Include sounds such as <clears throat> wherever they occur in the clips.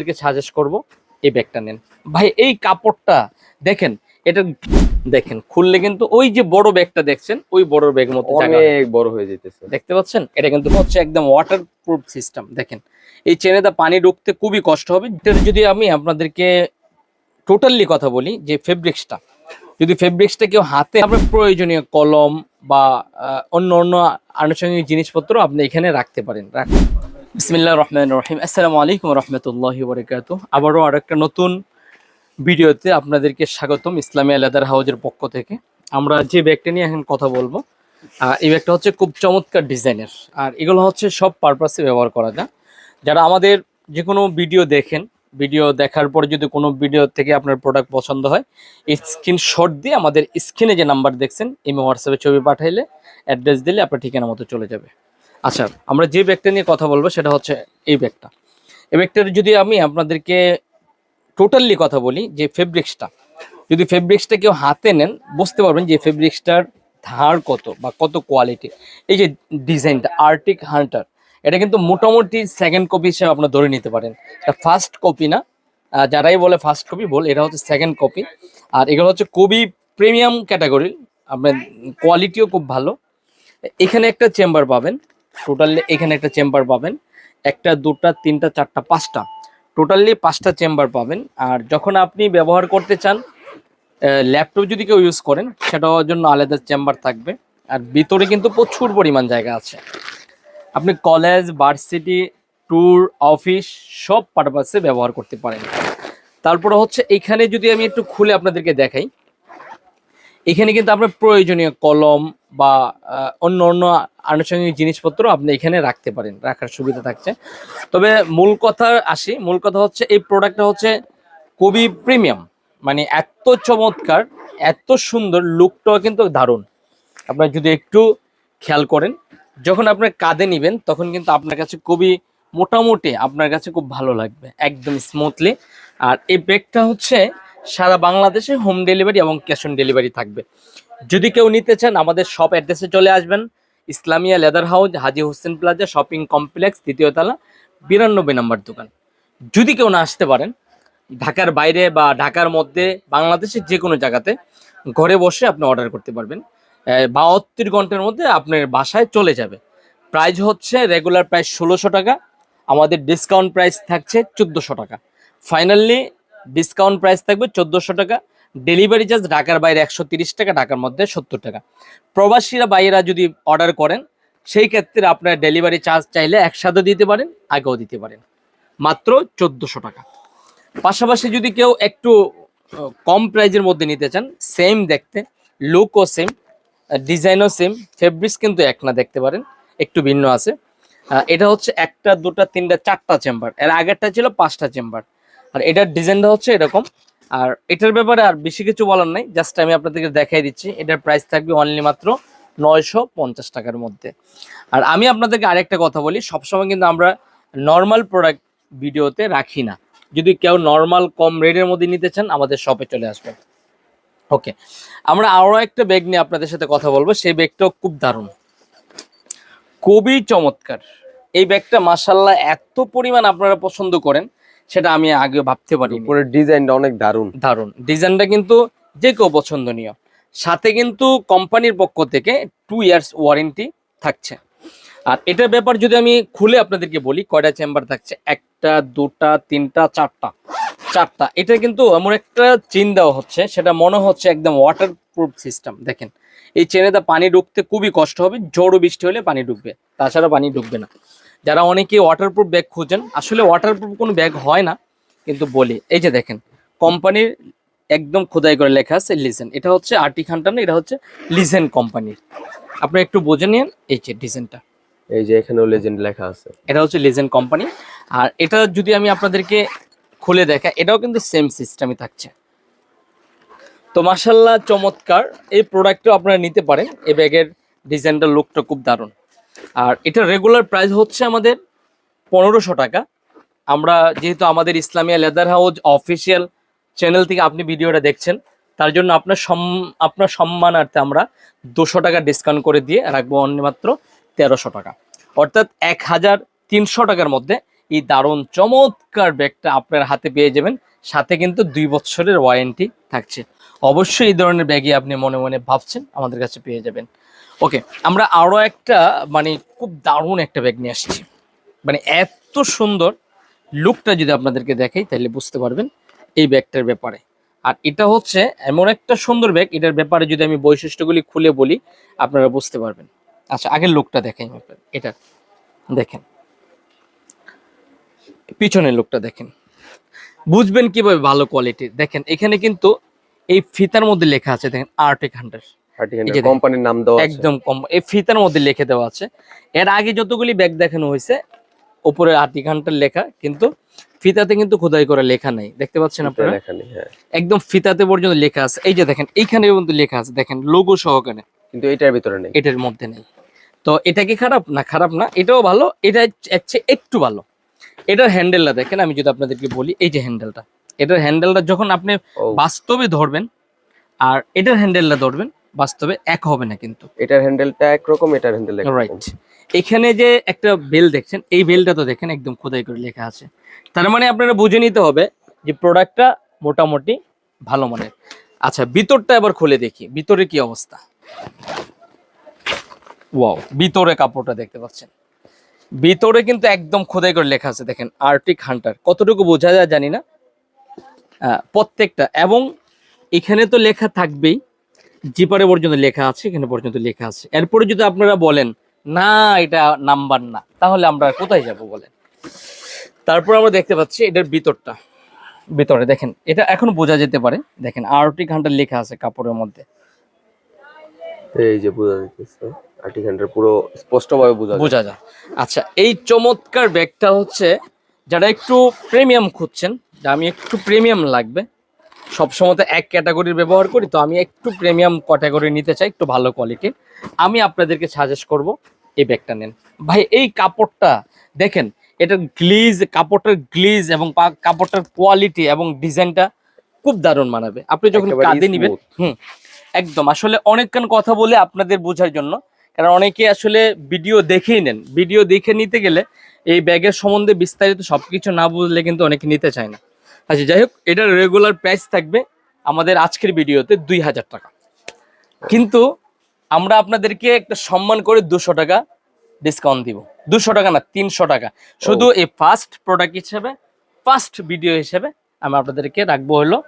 আপনাদেরকে সাজেস্ট করব এই ব্যাগটা নেন। ভাই এই কাপড়টা দেখেন এটা দেখেন খুললে কিন্তু ওই যে বড় ব্যাগটা দেখছেন ওই বড় ব্যাগের মতো অনেক বড় হয়ে যেতেছে। দেখতে পাচ্ছেন? এটা কিন্তু হচ্ছে একদম ওয়াটার প্রুফ সিস্টেম দেখেন। এই চেনেতে পানি ঢুকতে খুবই কষ্ট হবে। যদি আমি আপনাদেরকে টোটালি কথা বলি যে ফেব্রিক্সটা যদি ফেব্রিক্সটা কেউ হাতে আপনার প্রয়োজনীয় কলম বা অন্য অন্য আনুষঙ্গিক জিনিসপত্র আপনি এখানে রাখতে পারেন। রাখুন। বিসমিল্লাহ রহমান রহিম আসসালামু আলাইকুম রহমতুল্লাহ বরকাত আবারও আর একটা নতুন ভিডিওতে আপনাদেরকে স্বাগতম ইসলামী লেদার হাউজের পক্ষ থেকে। আমরা যে ব্যাগটা নিয়ে এখন কথা বলব এই ব্যাগটা হচ্ছে খুব চমৎকার ডিজাইনের। আর এগুলো হচ্ছে সব পারপাসে ব্যবহার করা যায়। যারা আমাদের যে কোনো ভিডিও দেখেন, ভিডিও দেখার পরে যদি কোনো ভিডিও থেকে আপনার প্রোডাক্ট পছন্দ হয় স্ক্রিনশট দিয়ে আমাদের স্ক্রিনে যে নাম্বার দেখছেন এমনি হোয়াটসঅ্যাপে ছবি পাঠাইলে অ্যাড্রেস দিলে আপনার ঠিকানা মতো চলে যাবে। আচ্ছা আমরা যে ব্যাগটা নিয়ে কথা বলব সেটা হচ্ছে এই ব্যাগটা। এই ব্যাগটার যদি আমি আপনাদেরকে টোটালি কথা বলি, যে ফেব্রিক্সটা, যদি ফেব্রিক্সটা কেউ হাতে নেন, বুঝতে পারবেন যে ফেব্রিক্সটার ধার কত বা কত কোয়ালিটি এই যে ডিজাইনটা আর্টিক হান্টার এটা কিন্তু মোটামুটি সেকেন্ড কপি হিসেবে আপনার ধরে নিতে পারেন। এটা ফার্স্ট কপি না যারাই বলে ফার্স্ট কপি বল, এটা হচ্ছে সেকেন্ড কপি আর এগুলো হচ্ছে খুবই প্রিমিয়াম ক্যাটাগরির আপনার কোয়ালিটিও খুব ভালো। এখানে একটা চেম্বার পাবেন টোটালি এখানে একটা চেম্বার পাবেন। একটা, দুটা, তিনটা, চারটা, পাঁচটা। টোটালি পাঁচটা চেম্বার পাবেন। আর যখন আপনি ব্যবহার করতে চান ল্যাপটপ যদি কেউ ইউজ করেন সেটার জন্য আলাদা চেম্বার থাকবে। আর ভিতরে কিন্তু প্রচুর পরিমাণ জায়গা আছে। আপনি কলেজ ভার্সিটি ট্যুর অফিস সব পারপাসে ব্যবহার করতে পারেন। তারপরে হচ্ছে এখানে যদি আমি একটু খুলে আপনাদেরকে দেখাই, এখানে কিন্তু আপনার প্রয়োজনীয় কলম বা অন্য অন্য আনুষঙ্গিক জিনিসপত্র আপনি এখানে রাখতে পারেন, রাখার সুবিধা থাকছে। তবে মূল কথা আসি, মূল কথা হচ্ছে এই প্রোডাক্টটা হচ্ছে খুবই প্রিমিয়াম মানে এত চমৎকার, এত সুন্দর, লুকটাও কিন্তু দারুণ। আপনার যদি একটু খেয়াল করেন, যখন আপনার কাঁধে নিবেন, তখন কিন্তু আপনার কাছে খুবই মোটামুটি আপনার কাছে খুব ভালো লাগবে, একদম স্মুথলি আর এই ব্যাগটা হচ্ছে সারা বাংলাদেশে হোম ডেলিভারি এবং ক্যাশ অন ডেলিভারি থাকবে। যদি কেউ নিতে চান, আমাদের শপ অ্যাড্রেসে চলে আসবেন। Islamia leather house Haji Hossain plaza shopping complex তৃতীয় তলা, বিরানব্বই নম্বর দোকান। যদি কেউ না আসতে পারেন, ঢাকার বাইরে বা ঢাকার মধ্যে, বাংলাদেশের যে কোনো জায়গাতে, ঘরে বসে আপনি অর্ডার করতে পারবেন। বাহাত্তর ঘণ্টার মধ্যে আপনার বাসায় চলে যাবে। প্রাইস হচ্ছে রেগুলার প্রাইস ষোলোশো টাকা, আমাদের ডিসকাউন্ট প্রাইস থাকছে চোদ্দোশো টাকা। ফাইনালি ডিসকাউন্ট প্রাইস থাকবে চোদ্দোশো টাকা ডেলিভারি চার্জ ঢাকার বাইরে একশো টাকা, ঢাকার মধ্যে সত্তর টাকা। প্রবাসীরা বাইরা যদি অর্ডার করেন, সেই ক্ষেত্রে আপনার ডেলিভারি চার্জ চাইলে একসাথে দিতে পারেন, আগেও দিতে পারেন। মাত্র চোদ্দোশো টাকা। পাশাপাশি যদি কেউ একটু কম প্রাইজের মধ্যে নিতে চান সেম দেখতে লুকও সেম ডিজাইনও সেম ফেব্রিক্স কিন্তু এক না দেখতে পারেন, একটু ভিন্ন আছে। এটা হচ্ছে একটা, দুটা, তিনটা, চারটা চেম্বার এর আগেরটা ছিল পাঁচটা চেম্বার আর এটার ডিজাইনটা হচ্ছে এরকম আর এটার ব্যাপারে আর বেশি কিছু বলার নাই জাস্ট আমি আপনাদেরকে দেখাই দিচ্ছি, এটার প্রাইস থাকবে অনলি মাত্র নয়শো পঞ্চাশ টাকার মধ্যে। আর আমি আপনাদেরকে আরেকটা কথা বলি, সবসময় কিন্তু আমরা নর্মাল প্রোডাক্ট ভিডিওতে রাখি না। যদি কেউ নর্মাল কম রেটের মধ্যে নিতে চান, আমাদের শপে চলে আসবেন। ওকে আমরা আরও একটা ব্যাগ নিয়ে আপনাদের সাথে কথা বলব, সেই ব্যাগটাও খুব দারুণ। খুবই চমৎকার। এই ব্যাগটা মাসাল্লাহ এত পরিমাণ আপনারা পছন্দ করেন সেটা আমি আগে ভাবতে পারি উপরের ডিজাইনটা অনেক দারুণ। দারুণ। ডিজাইনটা কিন্তু যে কেউ পছন্দনীয়। সাথে কিন্তু কোম্পানির পক্ষ থেকে টু ইয়ার্স ওয়ারেন্টি থাকছে। আর এটার ব্যাপার যদি আমি খুলে আপনাদেরকে বলি কয়টা চেম্বার থাকছে? একটা দুটা তিনটা চারটা। চারটা। এটা কিন্তু এমন একটা চেন দেওয়া হচ্ছে সেটা মনে হচ্ছে একদম ওয়াটার প্রুফ সিস্টেম দেখেন এই চেনেতে পানি ঢুকতে খুবই কষ্ট হবে জোরও বৃষ্টি হলে পানি ঢুকবে। তাছাড়া পানি ঢুকবে না। যারা অনেকে ওয়াটারপ্রুফ ব্যাগ খুঁজেন আসলে ওয়াটারপ্রুফ কোনো ব্যাগ হয় না কিন্তু বলি এই যে দেখেন কোম্পানির একদম খোদাই করে লেখা আছে লিজেন এটা হচ্ছে আর্টিক হান্টার না এটা হচ্ছে লিজেন কোম্পানির আপনি একটু বুঝে নিন এই যে ডিজাইনটা এই যে এখানেও লেজেন্ড লেখা আছে। এটা হচ্ছে লিজেন কোম্পানি আর এটা যদি আমি আপনাদেরকে খুলে দেখা এটাও কিন্তু সেম সিস্টেমই থাকছে। তো মাসাল্লাহ চমৎকার এই প্রোডাক্টও আপনারা নিতে পারেন এই ব্যাগের ডিজাইনটা লুকটা খুব দারুণ। আর এটা রেগুলার প্রাইস হচ্ছে আমাদের পনেরোশো টাকা। আমরা যেহেতু আমাদের Islamia leather house official channel থেকে আপনি ভিডিওটা দেখছেন, তার জন্য আপনার সম, আপনার সম্মানার্থে আমরা দুশো টাকা ডিসকাউন্ট করে দিয়ে রাখব অন্য মাত্র তেরোশো টাকা। অর্থাৎ এক হাজার তিনশো টাকার মধ্যে এই দারুণ চমৎকার ব্যাগটা আপনার হাতে পেয়ে যাবেন, সাথে কিন্তু দুই বছরের ওয়ারেন্টি থাকছে। অবশ্যই এই ধরনের ব্যাগই আপনি মনে মনে ভাবছেন, আমাদের কাছে পেয়ে যাবেন। ওকে, আমরা আরও একটা মানে খুব দারুণ একটা ব্যাগ নিয়ে আসছি। মানে এত সুন্দর লুকটা যদি আপনাদেরকে দেখাই, তাহলে বুঝতে পারবেন এই ব্যাগটার ব্যাপারে। আর এটা হচ্ছে এমন একটা সুন্দর ব্যাগ, এটার ব্যাপারে যদি আমি বৈশিষ্ট্যগুলি খুলে বলি, আপনারা বুঝতে পারবেন। আচ্ছা আগের লুকটা দেখাই এটা দেখেন। পিছনের লুকটা দেখেন। বুঝবেন কীভাবে ভালো কোয়ালিটির দেখেন, এখানে কিন্তু এই ফিতার মধ্যে লেখা আছে দেখেন আর্টিক দেখেন। কোম্পানির নাম দেওয়া একদম কম এই ফিতার মধ্যে লিখে দেওয়া আছে। এর আগে যতগুলি ব্যাগ দেখানো হয়েছে উপরে আর্টিক হান্টার লেখা কিন্তু ফিতাতে কিন্তু খোদাই করে লেখা নাই। দেখতে পাচ্ছেন আপনারা? হ্যাঁ। একদম ফিতাতে পর্যন্ত লেখা আছে। এই যে দেখেন এইখানে কিন্তু লেখা আছে। দেখেন লোগো সহকারে। কিন্তু এটার ভিতরে নেই। এটার মধ্যে নেই। তো এটা কি খারাপ? না খারাপ না। এটাও ভালো এটা একটু ভালো। এটার হ্যান্ডেলটা দেখেন আমি যদি আপনাদেরকে বলি এই যে হ্যান্ডেলটা এটার হ্যান্ডেলটা যখন আপনি বাস্তবে ধরবেন আর এটার হ্যান্ডেলটা ধরবেন বাস্তবে এক হবে না কিন্তু। এটার হ্যান্ডেলটা একরকম এটার হ্যান্ডেল রাইট এখানে যে একটা বেল দেখছেন এই বেলটা তো দেখেন একদম খোদাই করে লেখা আছে। তার মানে আপনারা বুঝে নিতে হবে যে প্রোডাক্টটা মোটামুটি ভালো মানের। আচ্ছা ভিতরটা এবার খুলে দেখি। ভিতরে কি অবস্থা? ওয়াও ভিতরে কাপড়টা দেখতে পাচ্ছেন। ভিতরে কিন্তু একদম খোদাই করে লেখা আছে দেখেন আর্টিক হান্টার কতটুকু বোঝা যায় জানি না প্রত্যেকটা। এবং এখানে তো লেখা থাকবেই জিপারে পর্যন্ত লেখা আছে এখানে পর্যন্ত লেখা আছে। এরপরে যদি আপনারা বলেন না এটা নাম্বার না তাহলে আমরা কোথায় যাব বলেন? তারপর আমরা দেখতে পাচ্ছি এটার ভিতরটা। ভিতরে দেখেন এটা এখন বোঝা যেতে পারে। দেখেন আরটি ঘণ্টা লেখা আছে কাপড়ের মধ্যে। এই যে বোঝা যাচ্ছে আরটি হ্যান্ডেল পুরো স্পষ্ট ভাবে বোঝা যায় বোঝা যায়। আচ্ছা এই চমৎকার ব্যাগটা হচ্ছে যারা একটু প্রিমিয়াম খুঁজছেন আমি একটু প্রিমিয়াম লাগবে। সবসময় তো এক ক্যাটাগরির ব্যবহার করি তো আমি একটু প্রিমিয়াম ক্যাটাগরি নিতে চাই একটু ভালো কোয়ালিটির আমি আপনাদেরকে সাজেস্ট করব এই ব্যাগটা নেন। ভাই এই কাপড়টা দেখেন এটার গ্লিজ কাপড়টার গ্লিজ এবং কাপড়টার কোয়ালিটি এবং ডিজাইনটা খুব দারুণ মানাবে। আপনি যখন কাঁধে নিবেন হুম একদম। আসলে অনেকক্ষণ কথা বলে আপনাদের বোঝার জন্য কারণ অনেকে আসলে ভিডিও দেখেই নেন। ভিডিও দেখে নিতে গেলে এই ব্যাগের সম্বন্ধে বিস্তারিত সবকিছু না বুঝলে কিন্তু অনেকে নিতে চায় না। আচ্ছা যাই হোক এটার রেগুলার প্রাইস থাকবে আমাদের আজকের ভিডিওতে দুই হাজার টাকা। কিন্তু আমরা আপনাদেরকে একটা সম্মান করে দুশো টাকা ডিসকাউন্ট দিব। দুশো টাকা না তিনশো টাকা। শুধু এই ফার্স্ট প্রোডাক্ট হিসেবে ফার্স্ট ভিডিও হিসেবে আমি আপনাদেরকে রাখব হলো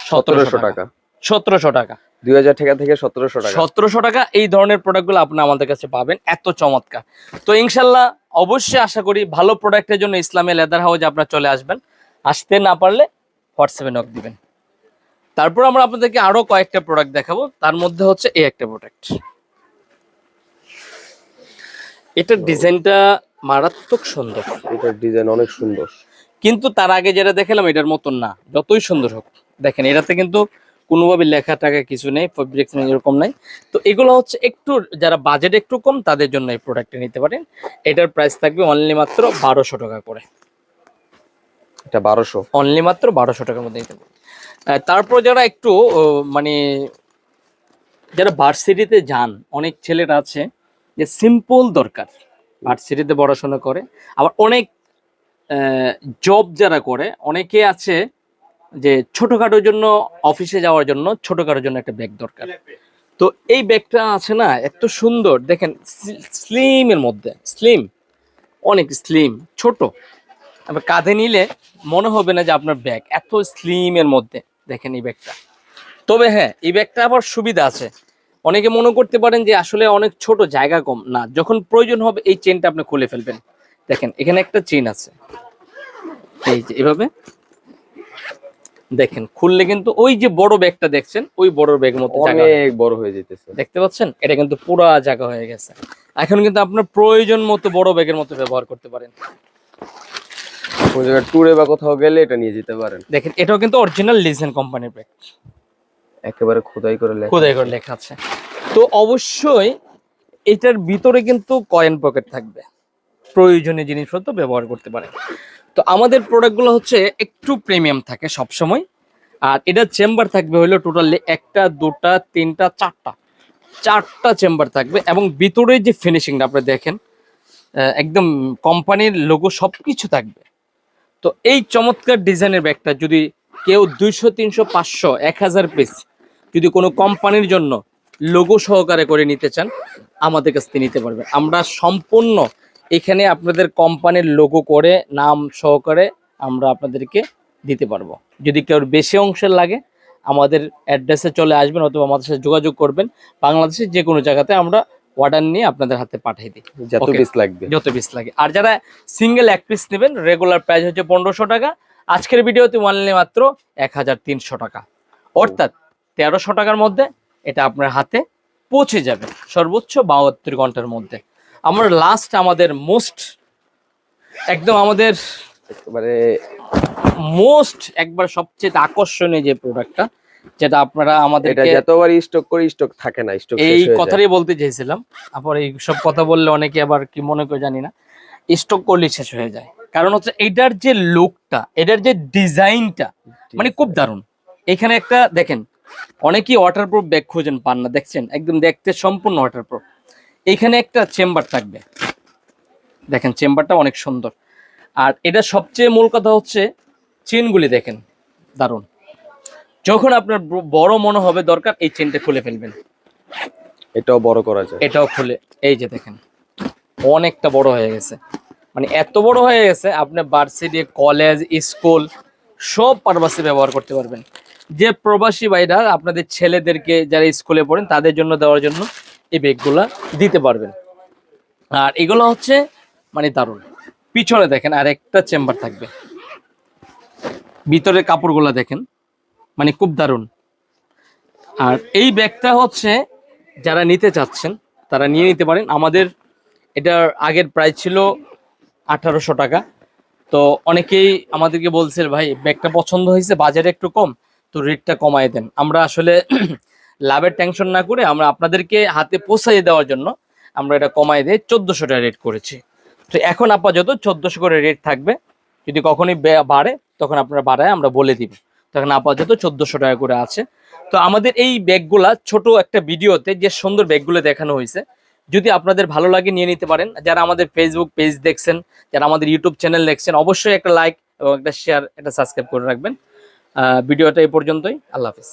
সতেরোশো টাকা। সতেরোশো টাকা। দুই হাজার টাকা থেকে সতেরোশো টাকা। সতেরোশো টাকা এই ধরনের প্রোডাক্টগুলো আপনি আমাদের কাছে পাবেন এত চমৎকার। তো ইনশাল্লাহ অবশ্যই আশা করি ভালো প্রোডাক্টের জন্য ইসলামী লেদার হাউস আপনারা চলে আসবেন। আসতে না পারলে হোয়াটসঅ্যাপে নক দিবেন। তারপর আমরা আপনাদেরকে আরও কয়েকটা প্রোডাক্ট দেখাবো। তার মধ্যে হচ্ছে এই একটা প্রোডাক্ট এটার ডিজাইনটা মারাত্মক সুন্দর। এটার ডিজাইন অনেক সুন্দর। কিন্তু তার আগে যেটা দেখালাম এটার মতন না। যতই সুন্দর হোক দেখেন এটাতে কিন্তু কোনোভাবে লেখা টাকা কিছু নেই ফেব্রিক্স নেই এরকম নাই। তো এগুলো হচ্ছে একটু যারা বাজেট একটু কম তাদের জন্য এই প্রোডাক্টটা নিতে পারেন। এটার প্রাইস থাকবে অনলি মাত্র বারোশো টাকা করে। এটা বারোশো। অনলি মাত্র বারোশো টাকার মধ্যে নিতে তারপর যারা একটু মানে যারা ভার্সিটিতে যান, অনেক ছেলেরা আছে যে সিম্পল দরকার। ভার্সিটিতে পড়াশোনা করে। আবার অনেক জব যারা করে, অনেকে আছে যে ছোটখাটোর জন্য অফিসে যাওয়ার জন্য ছোটখাটোর জন্য একটা ব্যাগ দরকার। তো এই ব্যাগটা আছে না, এত সুন্দর। দেখেন স্লিমের মধ্যে স্লিম অনেক স্লিম ছোট। আবার কাঁধে নিলে মনে হবে না যে আপনার ব্যাগ এত স্লিমের মধ্যে। দেখেন এই ব্যাগটা তবে হ্যাঁ এই ব্যাগটা আবার সুবিধা আছে। অনেকে মনে করতে পারেন যে আসলে অনেক ছোট জায়গা কম। না যখন প্রয়োজন হবে এই চেনটা আপনি খুলে ফেলবেন। দেখেন এখানে একটা চেন আছে। এই যে এভাবে। দেখেন খুললে কিন্তু ওই যে বড় ব্যাগটা দেখছেন ওই বড় ব্যাগ মতো অনেক বড় হয়ে যেতেছে। দেখতে পাচ্ছেন? এটা কিন্তু পুরা জায়গা হয়ে গেছে। এখন কিন্তু আপনার প্রয়োজন মতো বড় ব্যাগের মতো ব্যবহার করতে পারেন। কোন জায়গায় ট্যুরে বা কোথাও গেলে এটা নিয়ে যেতে পারেন। দেখেন এটাও কিন্তু অরিজিনাল লিজেন কোম্পানির ব্যাগ একেবারে খোদাই করে লেখা খোদাই করে লেখা আছে। তো অবশ্যই এটার ভিতরে কিন্তু কয়েন পকেট থাকবে। প্রয়োজনীয় জিনিসপত্র ব্যবহার করতে পারে তো আমাদের প্রোডাক্টগুলো হচ্ছে একটু প্রিমিয়াম থাকে সব সময় আর এটার চেম্বার থাকবে হলো টোটালি একটা দুটা তিনটা চারটা। চারটা চেম্বার থাকবে এবং ভিতরে যে ফিনিশিংটা আপনি দেখেন একদম কোম্পানির লোগো সব কিছু থাকবে। তো এই চমৎকার ডিজাইনের ব্যাগটা যদি কেউ দুইশো, তিনশো, পাঁচশো, এক হাজার পিস যদি কোনো কোম্পানির জন্য লোগো সহকারে করে নিতে চান, আমাদের কাছ থেকে নিতে পারবেন আমরা সম্পূর্ণ এখানে আপনাদের কোম্পানির লোগো করে, নাম সহকারে আমরা আপনাদেরকে দিতে পারব। যদি কেউ বেশি অংশের লাগে, আমাদের অ্যাড্রেসে চলে আসবেন অথবা আমাদের সাথে যোগাযোগ করবেন। বাংলাদেশের যে কোনো জায়গাতে আমরা অর্ডার নিয়ে আপনাদের হাতে পাঠিয়ে দিই। যত পিস লাগবে। যত পিস লাগে। আর যারা সিঙ্গেল এক পিস নেবেন রেগুলার প্রাইস হচ্ছে পনেরোশো টাকা। আজকের ভিডিওতে ওয়ানলি মাত্র এক হাজার তিনশো টাকা। অর্থাৎ তেরোশো টাকার মধ্যে এটা আপনার হাতে পৌঁছে যাবে সর্বোচ্চ বাহাত্তর ঘণ্টার মধ্যে। আমরা লাস্ট আমাদের মোস্ট একদম আমাদের একেবারে মোস্ট একবার সবচেয়ে আকর্ষণীয় যে প্রোডাক্টটা যেটা আপনারা এটা আমাদেরকে যতবার স্টক করি স্টক থাকে না স্টক এই কথাটাই বলতে চাইছিলাম। আবার এই সব কথা বললে অনেকে আবার কি মনে করে জানি না। স্টক করলে শেষ হয়ে যায়। কারণ হচ্ছে এটার যে লুকটা এটার যে ডিজাইনটা মানে খুব দারুণ। এখানে একটা দেখেন অনেকেই ওয়াটারপ্রুফ ব্যাগ খুঁজেন পান না দেখছেন? একদম দেখতে সম্পূর্ণ ওয়াটারপ্রুফ এখানে একটা চেম্বার থাকবে। দেখেন চেম্বারটা অনেক সুন্দর। আর এটা সবচেয়ে মূল কথা হচ্ছে চেনগুলি দেখেন। দারুণ। যখন আপনার বড় মনে হবে দরকার এই চেনটা খুলে ফেলবেন। এটাও বড় করা যায়। এটাও খুলে এই যে দেখেন অনেকটা বড় হয়ে গেছে। মানে এত বড় হয়ে গেছে আপনি ভার্সিটি কলেজ স্কুল সব পারপাসে ব্যবহার করতে পারবেন। যে প্রবাসী ভাইরা আপনাদের ছেলেদেরকে যারা স্কুলে পড়েন তাদের জন্য দেওয়ার জন্য এই ব্যাগগুলা দিতে পারবেন। আর এগুলো হচ্ছে মানে দারুণ। পিছনে দেখেন আর একটা চেম্বার থাকবে। ভিতরের কাপড়গুলো দেখেন। মানে খুব দারুণ। আর এই ব্যাগটা হচ্ছে যারা নিতে চাচ্ছেন, তারা নিয়ে নিতে পারেন। আমাদের এটার আগের প্রাইস ছিল আঠারোশো টাকা। তো অনেকেই আমাদেরকে বলছে, ভাই, ব্যাগটা পছন্দ হয়েছে, বাজারে একটু কম, তো রেটটা কমায় দেন। আমরা আসলে <clears throat> লাভের টেনশন না করে আমরা আপনাদেরকে হাতে পোষাই দেওয়ার জন্য আমরা এটা কমায় দিয়ে চোদ্দোশো টাকা রেট করেছি। তো এখন আপাতত চোদ্দোশো করে রেট থাকবে। যদি কখনই বাড়ে, তখন আপনারা বাড়ায় আমরা বলে দিব। তখন আপাতত চোদ্দশো টাকা করে আছে। তো আমাদের এই ব্যাগগুলা ছোট একটা ভিডিওতে যে সুন্দর ব্যাগগুলো দেখানো হয়েছে, যদি আপনাদের ভালো লাগে নিয়ে নিতে পারেন। যারা আমাদের ফেসবুক পেজ দেখছেন, যারা আমাদের ইউটিউব চ্যানেল দেখছেন, অবশ্যই একটা লাইক এবং একটা শেয়ার একটা সাবস্ক্রাইব করে রাখবেন। ভিডিওটা এই পর্যন্তই। আল্লাহ হাফিজ।